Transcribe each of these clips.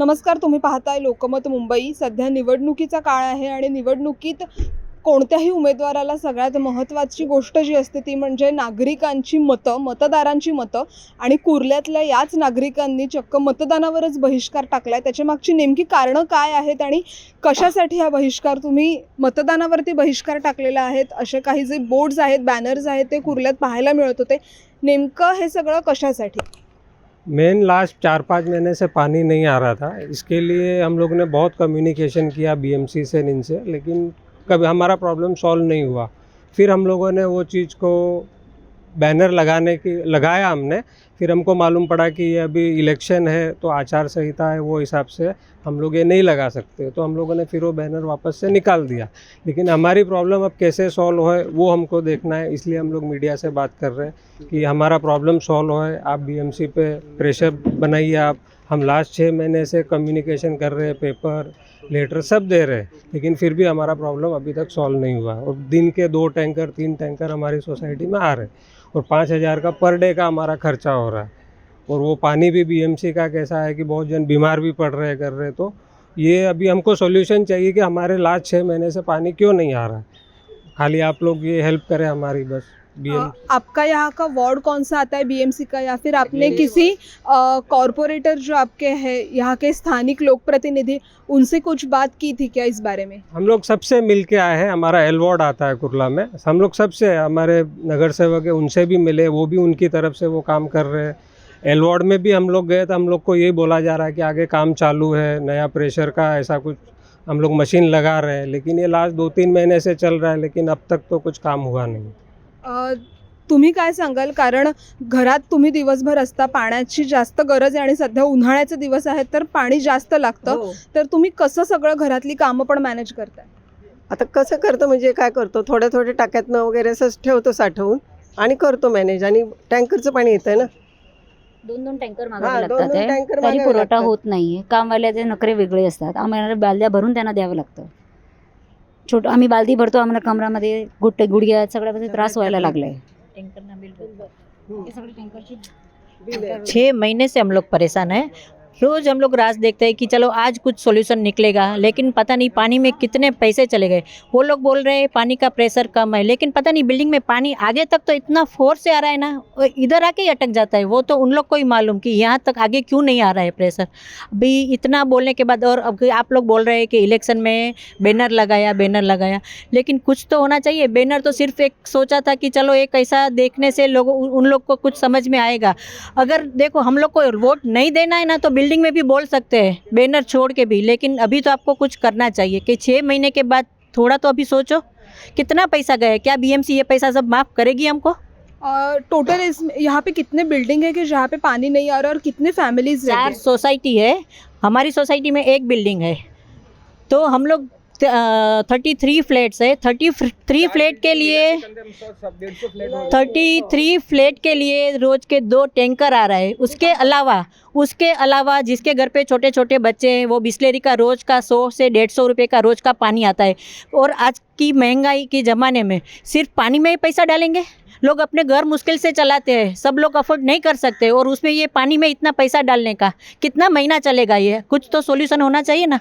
नमस्कार तुम्ही पाहताय लोकमत मुंबई. सध्या निवडणुकीचा काळ आहे आणि निवडणुकीत कोणत्याही उमेदवाराला सगळ्यात महत्त्वाची गोष्ट जी असते ती म्हणजे नागरिकांची मतं मतदारांची मतं आणि कुर्ल्यातल्या याच नागरिकांनी चक्क मतदानावरच बहिष्कार टाकला आहे त्याच्या मागची नेमकी कारणं काय आहेत आणि कशासाठी हा बहिष्कार? तुम्ही मतदानावरती बहिष्कार टाकलेला आहेत असे काही जे बोर्ड्स आहेत बॅनर्स आहेत ते कुर्ल्यात पाहायला मिळत होते. नेमकं हे सगळं कशासाठी? मेन लास्ट चार पाँच महीने से पानी नहीं आ रहा था। इसके लिए हम लोग ने बहुत कम्युनिकेशन किया बीएमसी से इनसे, लेकिन कभी हमारा प्रॉब्लम सॉल्व नहीं हुआ। फिर हम लोगों ने वो चीज़ को बैनर लगाने की, लगाया हमने। फिर हमको मालूम पड़ा कि ये अभी इलेक्शन है तो आचार संहिता है, वो हिसाब से हम लोग ये नहीं लगा सकते। तो हम लोगों ने फिर वो बैनर वापस से निकाल दिया। लेकिन हमारी प्रॉब्लम अब कैसे सॉल्व हो वो हमको देखना है। इसलिए हम लोग मीडिया से बात कर रहे हैं कि हमारा प्रॉब्लम सॉल्व हो आप बीएमसी पे प्रेशर बनाइए आप। हम लास्ट छः महीने से कम्युनिकेशन कर रहे हैं पेपर। लेटर सब दे रहे हैं, लेकिन फिर भी हमारा प्रॉब्लम अभी तक सॉल्व नहीं हुआ। और दिन के दो टैंकर तीन टैंकर हमारी सोसाइटी में आ रहे और पाँच हज़ार का पर डे का हमारा खर्चा हो रहा है। और वो पानी भी बीएमसी का कैसा है कि बहुत जन बीमार भी पड़ रहे कर रहे तो ये अभी हमको सोल्यूशन चाहिए कि हमारे लास्ट छः महीने से पानी क्यों नहीं आ रहा खाली आप लोग ये हेल्प करें हमारी, बस। बी आपका यहाँ का वार्ड कौन सा आता है बीएमसी का या फिर आपने किसी कॉरपोरेटर जो आपके हैं यहाँ के स्थानिक लोक प्रतिनिधि उनसे कुछ बात की थी क्या इस बारे में? हम लोग सबसे मिल के आए हैं हमारा एल वार्ड आता है कुरला में। हम लोग सबसे हमारे नगर सेवक है उनसे भी मिले वो भी उनकी तरफ़ से वो काम कर रहे हैं। एल वार्ड में भी हम लोग गए तो हम लोग को यही बोला जा रहा है कि आगे काम चालू है नया प्रेशर का ऐसा कुछ हम लोग मशीन लगा रहे हैं लेकिन ये लास्ट दो तीन महीने से चल रहा है लेकिन अब तक तो कुछ काम हुआ नहीं। तुम्ही काय सांगाल? कारण घरात तुम्ही दिवसभर असता पाण्याची जास्त गरज आहे आणि सध्या उन्हाळ्याचे दिवस आहेत तर पाणी जास्त लागतं. हो. तर तुम्ही कसं सगळं घरातली कामं पण मॅनेज करताय? आता कसं करतो म्हणजे काय करतो? थोड्या थोड्या टाक्यातनं वगैरे असं ठेवतो साठवून आणि करतो मॅनेज आणि टँकरचं पाणी येतं ना? दोन दोन टँकर मागावे लागतात तरी पुरवठा. होत नाहीये. कामवाल्याचे नखरे वेगळे असतात आम्हाला बालद्या भरून त्यांना द्यावं लागतं. छोट आम्ही बालदी भरतो आम्हाला कमरामध्ये गुट्टे गुडघ्या सगळ्यामध्ये त्रास व्हायला लागलाय. बिल आहे. छः महीने से हम लोग परेशान हैं रोज़ हम लोग रात देखते हैं कि चलो आज कुछ सोल्यूशन निकलेगा, लेकिन पता नहीं पानी में कितने पैसे चले गए। वो लोग बोल रहे हैं, पानी का प्रेशर कम है। लेकिन पता नहीं बिल्डिंग में पानी आगे तक तो इतना फोर्स से आ रहा है ना इधर आके ही अटक जाता है। वो तो उन लोग को ही मालूम कि यहाँ तक आगे क्यों नहीं आ रहा है प्रेशर अभी इतना बोलने के बाद और अब आप लोग बोल रहे हैं कि इलेक्शन में बैनर लगाया बैनर लगाया। लेकिन कुछ तो होना चाहिए। बैनर तो सिर्फ़ एक सोचा था कि चलो एक ऐसा देखने से लोगों, उन लोग को कुछ समझ में आएगा। अगर देखो हम लोग को वोट नहीं देना है ना तो बिल्डिंग में भी बोल सकते हैं बैनर छोड़ के भी लेकिन अभी तो आपको कुछ करना चाहिए। कि छः महीने के बाद थोड़ा तो अभी सोचो कितना पैसा गया? क्या बीएमसी ये पैसा सब माफ़ करेगी हमको? टोटल इस यहाँ पे कितने बिल्डिंग है कि जहाँ पे पानी नहीं आ रहा और कितने फैमिलीज़ चार सोसाइटी है हमारी सोसाइटी में एक बिल्डिंग है। तो हम लोग थर्टी थ्री फ्लैट्स है। थर्टी थ्री फ्लैट के लिए थर्टी थ्री फ्लैट के लिए रोज के दो टैंकर आ रहा है। उसके अलावा उसके अलावा जिसके घर पे छोटे छोटे बच्चे हैं वो बिस्लेरी का रोज़ का सौ से डेढ़ सौ रुपये का रोज़ का पानी आता है। और आज की महँगाई के ज़माने में सिर्फ़ पानी में ही पैसा डालेंगे? लोग अपने घर मुश्किल से चलाते हैं। सब लोग अफोर्ड नहीं कर सकते। और उसमें ये पानी में इतना पैसा डालने का कितना महीना चलेगा ये? कुछ तो सोल्यूशन होना चाहिए ना।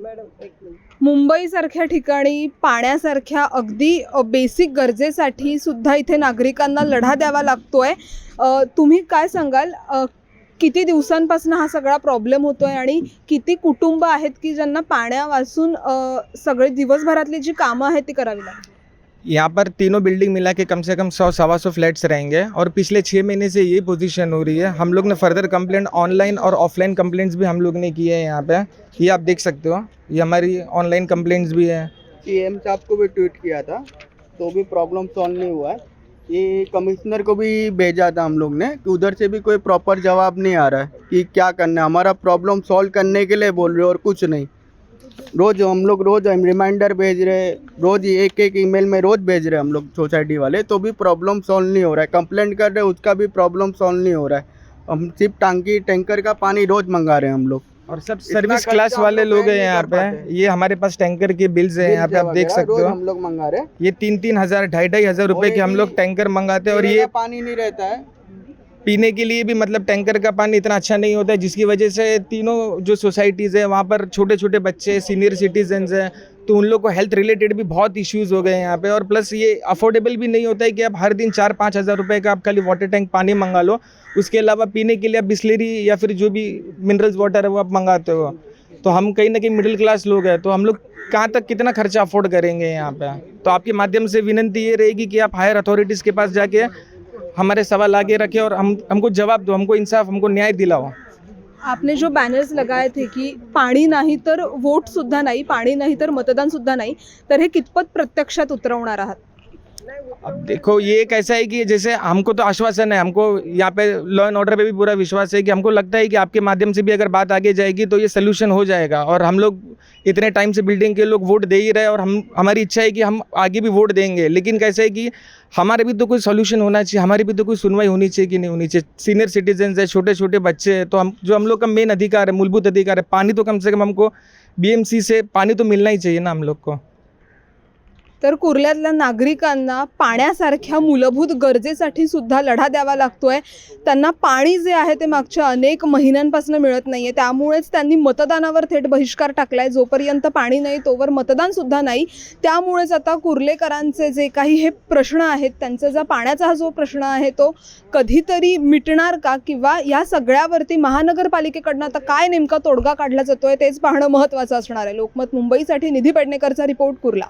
मॅडम एक मिनिट। मुंबईसारख्या ठिकाणी पाण्यासारख्या अगदी बेसिक गरजेसाठी सुद्धा इथे नागरिकांना लढा द्यावा लागतो आहे तुम्ही काय सांगाल? किती दिवसांपासून हा सगळा प्रॉब्लेम होतो आहे आणि किती कुटुंब आहेत की ज्यांना पाण्यावाचून सगळे दिवसभरातली जी कामं आहेत ती करावी लागतात? यहाँ पर तीनों बिल्डिंग मिला के कम से कम सौ, सवा सौ फ्लैट्स रहेंगे। और पिछले छः महीने से ये पोजीशन हो रही है। हम लोग ने फर्दर कंप्लेंट ऑनलाइन और ऑफलाइन कंप्लेंट्स भी हम लोग ने किए हैं यहाँ पे। ये आप देख सकते हो। ये हमारी ऑनलाइन कंप्लेंट्स भी है। सीएम साहब को भी ट्वीट किया था तो भी प्रॉब्लम सॉल्व नहीं हुआ है। ये कमिश्नर को भी भेजा था हम लोग ने कि उधर से भी कोई प्रॉपर जवाब नहीं आ रहा है कि क्या करना है। हमारा प्रॉब्लम सॉल्व करने के लिए बोल रहे हो और कुछ नहीं। रोज़ हम लोग रोज़ हम रिमाइंडर भेज रहे रोज़ एक एक ईमेल में रोज़ भेज रहे हम लोग सोसाइटी वाले तो भी प्रॉब्लम सॉल्व नहीं हो रहा है। कंप्लेंट कर रहे हैं उसका भी प्रॉब्लम सॉल्व नहीं हो रहा है। हम सिर्फ़ टांकी टैंकर का पानी रोज़ मंगा रहे हैं हम लोग। और सब सर्विस क्लास वाले लोग हैं यहाँ पे। ये हमारे पास टैंकर के बिल्स हैं यहाँ पे आप देख सकते हो। हम लोग मंगा रहे हैं। ये तीन तीन हज़ार ढाई ढाई हज़ार रुपए के हम लोग टैंकर मंगाते हैं और ये पानी नहीं रहता है। पीने के लिए भी मतलब टैंकर का पानी इतना अच्छा नहीं होता है, जिसकी वजह से तीनों जो सोसाइटीज़ है, वहाँ पर छोटे छोटे बच्चे सीनियर सिटीजन्स हैं तो उन लोग को हेल्थ रिलेटेड भी बहुत इश्यूज़ हो गए हैं यहाँ पे। और प्लस ये अफोर्डेबल भी नहीं होता है कि आप हर दिन चार पाँच हज़ार रुपये का आप खाली वाटर टैंक पानी मंगा लो, उसके अलावा पीने के लिए आप बिस्लरी या फिर जो भी मिनरल्स वाटर है, वो आप मंगाते हो। तो हम कहीं ना कहीं मिडिल क्लास लोग हैं तो हम लोग कहाँ तक कितना खर्चा अफोर्ड करेंगे यहाँ पे? तो आपके माध्यम से विनंती ये रहेगी कि आप हायर अथॉरिटीज़ के पास जाके हमारे सवाल आगे रखे और हम हमको जवाब दो हमको इंसाफ हमको न्याय दिलाओ। आपने जो बॅनर्स लगाए थे की पाणी नाही तर वोट सुद्धा नाही पाणी नाही तर मतदान सुद्धा नाही तर हे कितपत प्रत्यक्षात उतरवणार आहात? अब देखो, ये कैसा है कि जैसे हमको तो आश्वासन है, हमको यहाँ पे लॉ एंड ऑर्डर पे भी पूरा विश्वास है कि हमको लगता है कि आपके माध्यम से भी अगर बात आगे जाएगी तो ये सोल्यूशन हो जाएगा। और हम लोग इतने टाइम से बिल्डिंग के लोग वोट दे ही रहे और हम, हमारी इच्छा है कि हम आगे भी वोट देंगे। लेकिन कैसे है कि हमारे भी तो कोई सोल्यूशन होना चाहिए, हमारी भी तो कोई सुनवाई होनी चाहिए कि नहीं होनी चाहिए। सीनियर सिटीजन्स है छोटे छोटे बच्चे हैं तो हम, जो हम लोग का मेन अधिकार है, मूलभूत अधिकार है, पानी तो कम से कम हमको बीएमसी से पानी तो मिलना ही चाहिए ना हम लोग को। तर कुर्ल्यातल्या नागरिकांना पाण्यासारख्या मूलभूत गरजेसाठी सुद्धा लढा द्यावा लागतोय. त्यांना पाणी जे आहे ते मागच्या अनेक महिन्यांपासून मिळत नाही आहे त्यामुळेच त्यांनी मतदानावर थेट बहिष्कार टाकलाय. जोपर्यंत पाणी नाही तोवर मतदान सुद्धा नाही. त्यामुळेच आता कुर्लेकरांचे जे काही हे प्रश्न आहेत त्यांचा जो पाण्याचा हा जो प्रश्न आहे तो कधीतरी मिटणार का? किंवा या सगळ्यावरती महानगरपालिकेकडनं आता काय नेमका तोडगा काढला जातोय तेच पाहणं महत्त्वाचं असणार आहे. लोकमत मुंबईसाठी निधी पेडणेकरचा रिपोर्ट कुर्ला.